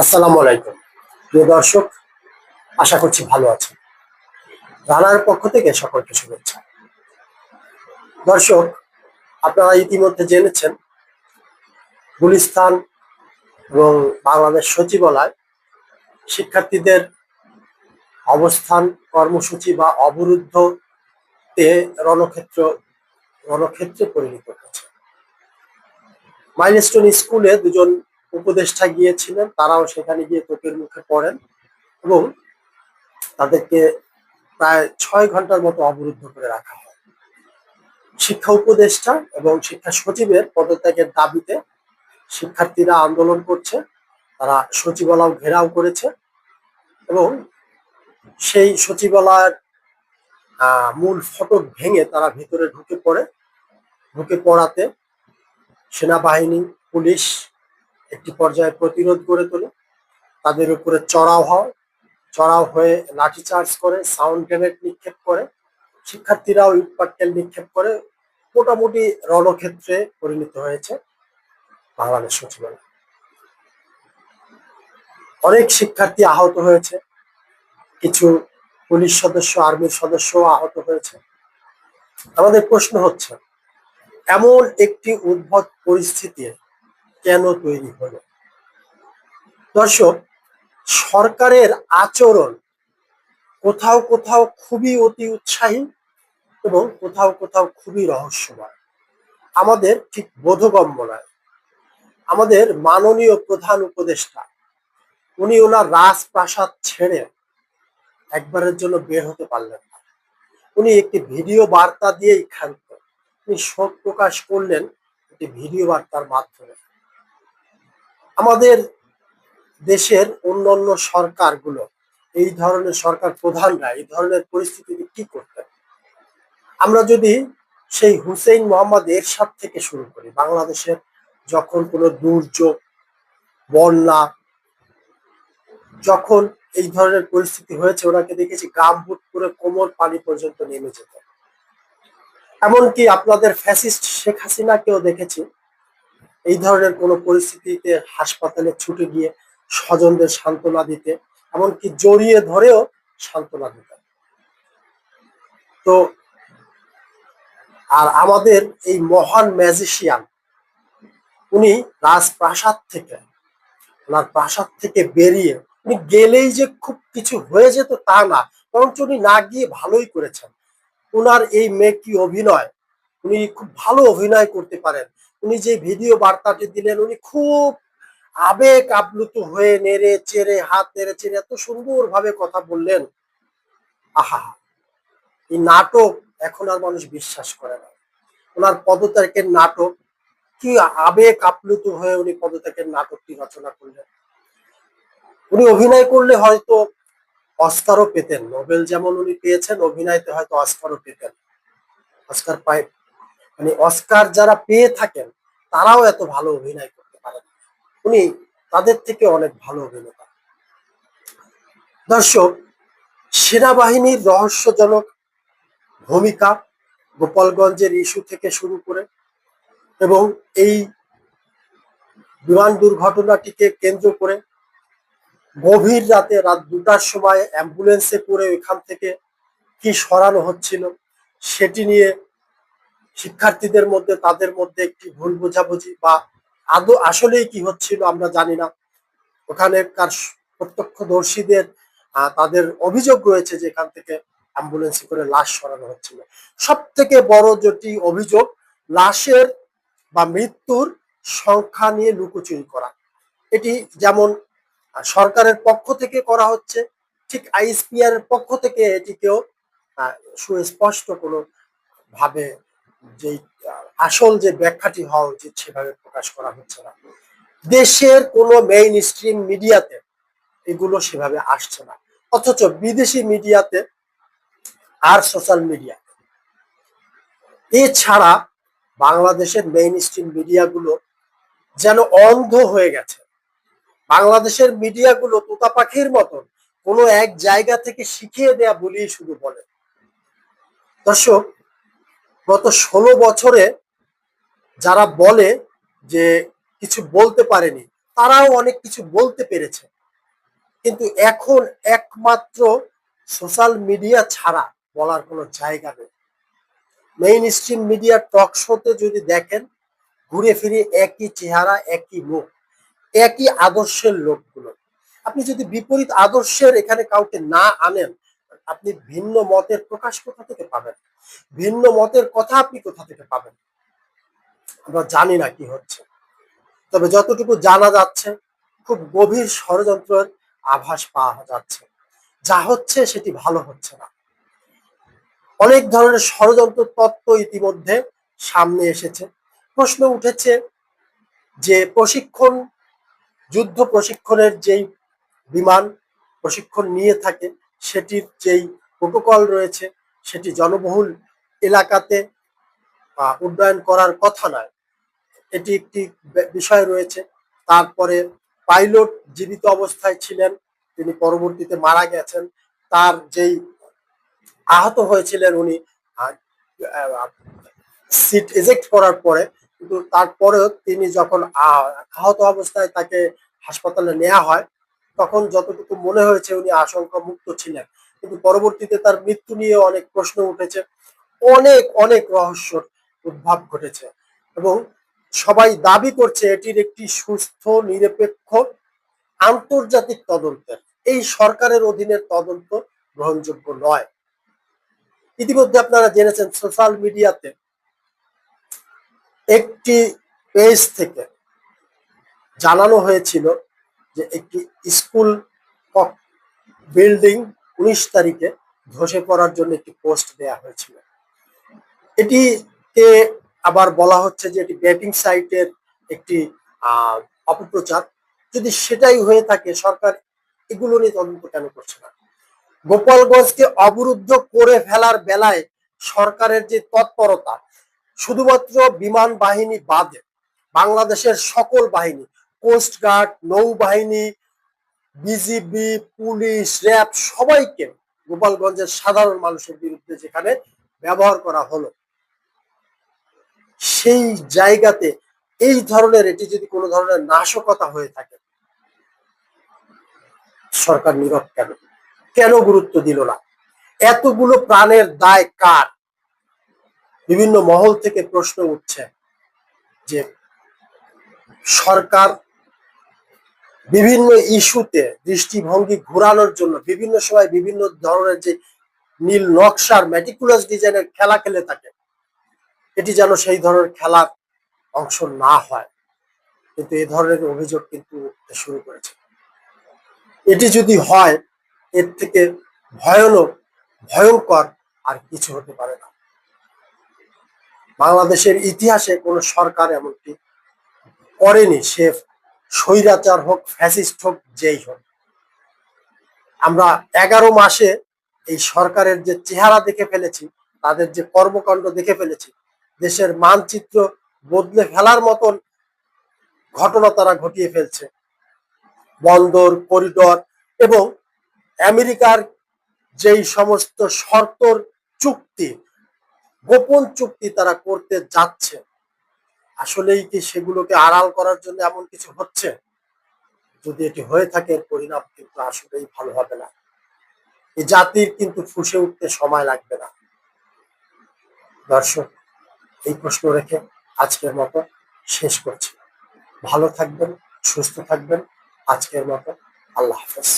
আসসালামু আলাইকুম। প্রিয় দর্শক, আশা করছি ভালো আছেন। রানার পক্ষ থেকে সকলকে শুভেচ্ছা। দর্শক, আপনারা ইতিমধ্যে জেনেছেন, গুলিস্তান এবং বাংলাদেশ সচিবালয় শিক্ষার্থীদের অবস্থান, কর্মসূচি বা অবরুদ্ধ তে রণক্ষেত্র, রণক্ষেত্রে পরিণত হয়েছে। মাইলস্টোন স্কুলে দুজন উপদেষ্টা গিয়েছিলেন, তারাও সেখানে গিয়ে তোপের মুখে পড়েন এবং তাদেরকে প্রায় ছয় ঘণ্টার মতো অবরুদ্ধ করে রাখা হয়। শিক্ষা উপদেষ্টা এবং শিক্ষা সচিবের পদত্যাগের দাবিতে শিক্ষার্থীরা আন্দোলন করছে, তারা সচিবালয় ঘেরাও করেছে এবং সেই সচিবালয়ের মূল ফটক ভেঙে তারা ভিতরে ঢুকে পড়ে। ঢুকে পড়াতে সেনাবাহিনী, পুলিশ একটি পর্যায়ে প্রতিরোধ গড়ে তোলে। তাদের উপরে চড়াও হয়, চড়াও হয়ে লাঠিচার্জ করে, সাউন্ড গ্রেনেড নিক্ষেপ করে, শিক্ষার্থীরাও ইটপাটকেল নিক্ষেপ করে, মোটামুটি রণক্ষেত্রে পরিণত হয়েছে বাংলাদেশ সচিবালয়। অনেক শিক্ষার্থী আহত হয়েছে, কিছু পুলিশ সদস্য, আর্মির সদস্য আহত হয়েছে। আমাদের প্রশ্ন হচ্ছে, এমন একটি উদ্ভট পরিস্থিতি কেন তৈরি হলো? দর্শক, সরকারের আচরণ কোথাও কোথাও খুবই অতি উৎসাহী এবং কোথাও কোথাও খুবই রহস্যময়। আমাদের ঠিক বোধগম্য নয়। আমাদের মাননীয় প্রধান উপদেষ্টা, উনি ওনার রাজপ্রাসাদ ছেড়ে একবারের জন্য বের হতে পারলেন না। উনি একটি ভিডিও বার্তা দিয়েই ক্ষান্ত। তিনি শোক প্রকাশ করলেন একটি ভিডিও বার্তার মাধ্যমে। আমাদের দেশের অন্যান্য সরকারগুলো, এই ধরনের সরকার প্রধানরা, এই ধরনের পরিস্থিতিতে কি করতেন আমরা যদি সেই হুসেইন মোহাম্মদ এরশাদ থেকে শুরু করি, বাংলাদেশের যখন কোনো দুর্যোগ, বন্যা, যখন এই ধরনের পরিস্থিতি হয়েছে, ওনাকে দেখেছি গাম বুট করে কোমর পানি পর্যন্ত নেমে যেত। এমনকি আপনাদের ফ্যাসিস্ট শেখ হাসিনাকেও দেখেছি এই ধরনের কোনো পরিস্থিতিতে হাসপাতালে ছুটে গিয়ে স্বজনদের সান্ত্বনা দিতে, এমনকি জড়িয়ে ধরেও সান্ত্বনা দিতে। তো, আর আমাদের এই মহান ম্যাজিশিয়ান, উনি রাজপ্রাসাদ থেকে, ওনার প্রাসাদ থেকে বেরিয়ে, উনি গেলেই যে খুব কিছু হয়ে যেত তা না, বরঞ্চ উনি না গিয়ে ভালোই করেছেন। উনার এই মেকি অভিনয়, উনি খুব ভালো অভিনয় করতে পারেন। উনি যে ভিডিও বার্তাটি দিলেন, উনি খুব আবেগ আপ্লুত হয়ে নেড়ে চেড়ে, হাত নেড়ে চেড়ে এত সুন্দর ভাবে কথা বললেন। আহা, এই নাটক এখন আর মানুষ বিশ্বাস করে না। ওনার পদত্যাগের নাটক, কি আবেগ আপ্লুত হয়ে উনি পদত্যাগের নাটকটি রচনা করলেন। উনি অভিনয় করলে হয়তো অস্কারও পেতেন, নোবেল যেমন উনি পেয়েছেন, অভিনয়তে হয়তো অস্কারও পেতেন। অস্কার পায় মানে অস্কার যারা পেয়ে থাকেন, তারাও এত ভালো অভিনয় করতে পারেন উনি তাদের থেকে অনেক ভালো অভিনেতা। দর্শক, সেনাবাহিনীর রহস্যজনক ভূমিকা গোপালগঞ্জের ইস্যু থেকে শুরু করে এবং এই বিমান দুর্ঘটনাটিকে কেন্দ্র করে গভীর রাতে রাত দুটার সময় অ্যাম্বুলেন্সে করে এখান থেকে কি সরানো হচ্ছিল, সেটি নিয়ে শিক্ষার্থীদের মধ্যে, তাদের মধ্যে একটি ভুল বোঝাবুঝি বা আদৌ আসলেই কি হচ্ছিল আমরা জানি না। ওখানেকার প্রত্যক্ষদর্শীদের তাদের অভিযোগ রয়েছে যে এখান থেকে অ্যাম্বুলেন্সে করে লাশ সরানো হচ্ছিল। সব থেকে বড় যেটি অভিযোগ, লাশের বা মৃত্যুর সংখ্যা নিয়ে লুকোচুরি করা। এটি যেমন সরকারের পক্ষ থেকে করা হচ্ছে, ঠিক আইএসপিআর পক্ষ থেকে এটিকেও সুস্পষ্ট কোনো ভাবে যে আসল যে ব্যাখ্যাটি হওয়া উচিত সেভাবে প্রকাশ করা হচ্ছে না। দেশের কোনো মেইন স্ট্রিম মিডিয়াতে এগুলো সেভাবে আসছে না। অথচ বিদেশি মিডিয়াতে আর সোশ্যাল মিডিয়া এছাড়া বাংলাদেশের মেইন স্ট্রিম মিডিয়াগুলো যেন অন্ধ হয়ে গেছে। বাংলাদেশের মিডিয়াগুলো তোতা পাখির মতন কোনো এক জায়গা থেকে শিখিয়ে দেয়া বলেই শুধু বলে। দর্শক গত ষোলো বছরে যারা বলে যে কিছু বলতে পারেনি, তারাও অনেক কিছু বলতে পেরেছে। কিন্তু এখন একমাত্র সোশ্যাল মিডিয়া ছাড়া বলার কোনো জায়গা নেই। মেইন স্ট্রিম মিডিয়া টক শোতে যদি দেখেন, ঘুরে ফিরে একই চেহারা, একই মুখ, একই আদর্শের লোকগুলো। আপনি যদি বিপরীত আদর্শের এখানে কাউকে না আনেন আপনি ভিন্ন মতের প্রকাশ কোথা থেকে পাবেন? ভিন্ন মতের কথা আপনি কোথা থেকে পাবেন? আমরা জানি না কি হচ্ছে। তবে যতটুকু জানা যাচ্ছে, খুব গভীর ষড়যন্ত্রের আভাস পাওয়া যাচ্ছে। যা হচ্ছে সেটি ভালো হচ্ছে না। অনেক ধরনের ষড়যন্ত্র তত্ত্ব ইতিমধ্যে সামনে এসেছে। প্রশ্ন উঠেছে যে প্রশিক্ষণ, যুদ্ধ প্রশিক্ষণের যেই বিমান প্রশিক্ষণ নিয়ে থাকে সেটির যেই প্রোটোকল রয়েছে, সেটি জনবহুল এলাকাতে উড্ডয়ন করার কথা নয়। এটি একটি বিষয় রয়েছে। তারপরে পাইলট জীবিত অবস্থায় ছিলেন, তিনি পরবর্তীতে মারা গেছেন। তার যেই আহত হয়েছিলেন উনি সিট এজেক্ট করার পরে, কিন্তু তারপরেও তিনি যখন আহত অবস্থায় তাকে হাসপাতালে নেওয়া হয় তখন যতটুকু মনে হয়েছে উনি আশঙ্কা মুক্ত ছিলেন। কিন্তু পরবর্তীতে তার মৃত্যু নিয়ে অনেক প্রশ্ন উঠেছে, অনেক অনেক রহস্যর উদ্ভব ঘটেছে এবং সবাই দাবি করছে এটির একটি সুস্থ, নিরপেক্ষ, আন্তর্জাতিক তদন্তের। এই সরকারের অধীনের তদন্ত গ্রহণযোগ্য নয়। ইতিমধ্যে আপনারা জেনেছেন সোশ্যাল মিডিয়াতে একটি পেজ থেকে জানানো হয়েছিল যে একটি স্কুল বিল্ডিং উনিশ তারিখে ধসে পড়ার জন্য একটি পোস্ট দেয়া হয়েছিল। এটিকে আবার বলা হচ্ছে যে এটি ব্যাটিং সাইটের একটি অপপ্রচার। যদি সেটাই হয়ে থাকে, সরকার এগুলো নিয়ে তদন্ত কেন করছে না? গোপালগঞ্জকে অবরুদ্ধ করে ফেলার বেলায় সরকারের যে তৎপরতা, শুধুমাত্র বিমান বাহিনী বাদে বাংলাদেশের সকল বাহিনী কোস্টগার্ড নৌবাহিনী বিজিবি পুলিশ, র্যাব সবাইকে গোপালগঞ্জের সাধারণ মানুষের বিরুদ্ধে যেখানে ব্যবহার করা হলো, সেই জায়গাতে এই ধরনের, এটি যদি কোনো ধরনের নাশকতা হয়ে থাকে, সরকার নীরব কেন? কেন গুরুত্ব দিল না? এতগুলো প্রাণের দায় কার? বিভিন্ন মহল থেকে প্রশ্ন উঠছে যে সরকার বিভিন্ন ইস্যুতে দৃষ্টিভঙ্গি ঘোরানোর জন্য, বিভিন্ন সময় বিভিন্ন ধরনের যে নীল নকশার ম্যাটিকুলাস ডিজাইনের খেলা খেলে থাকে, এটি যেন সেই ধরনের খেলার অংশ না হয়। কিন্তু এ ধরনের অভিযোগ কিন্তু শুরু করেছে। এটি যদি হয়, এর থেকে ভয়ানক, ভয়ঙ্কর আর কিছু হতে পারে না। বাংলাদেশের ইতিহাসে কোনো সরকার এমনটি করেনি, সে স্বৈরাচার হোক, ফ্যাসিস্ট হোক, যেই হোক। আমরা এগারো মাসে এই সরকারের যে চেহারা দেখে ফেলেছি, তাদের যে কর্মকাণ্ড দেখে ফেলেছি, দেশের মানচিত্র বদলে ফেলার মতন ঘটনা তারা ঘটিয়ে ফেলছে। বন্দর, করিডর এবং আমেরিকার যেই সমস্ত শর্তর চুক্তি, গোপন চুক্তি তারা করতে যাচ্ছে। আসলেই কি সেগুলোকে আড়াল করার জন্য এমন কিছু হচ্ছে? যদি এটি হয়ে থাকে পরিণাম কিন্তু আসলেই ভালো হবে না। এই জাতির কিন্তু ফুসে উঠতে সময় লাগবে না। দর্শক, এই প্রশ্ন রেখে আজকের মতো শেষ করছি। ভালো থাকবেন, সুস্থ থাকবেন। আজকের মতো আল্লাহ হাফেজ।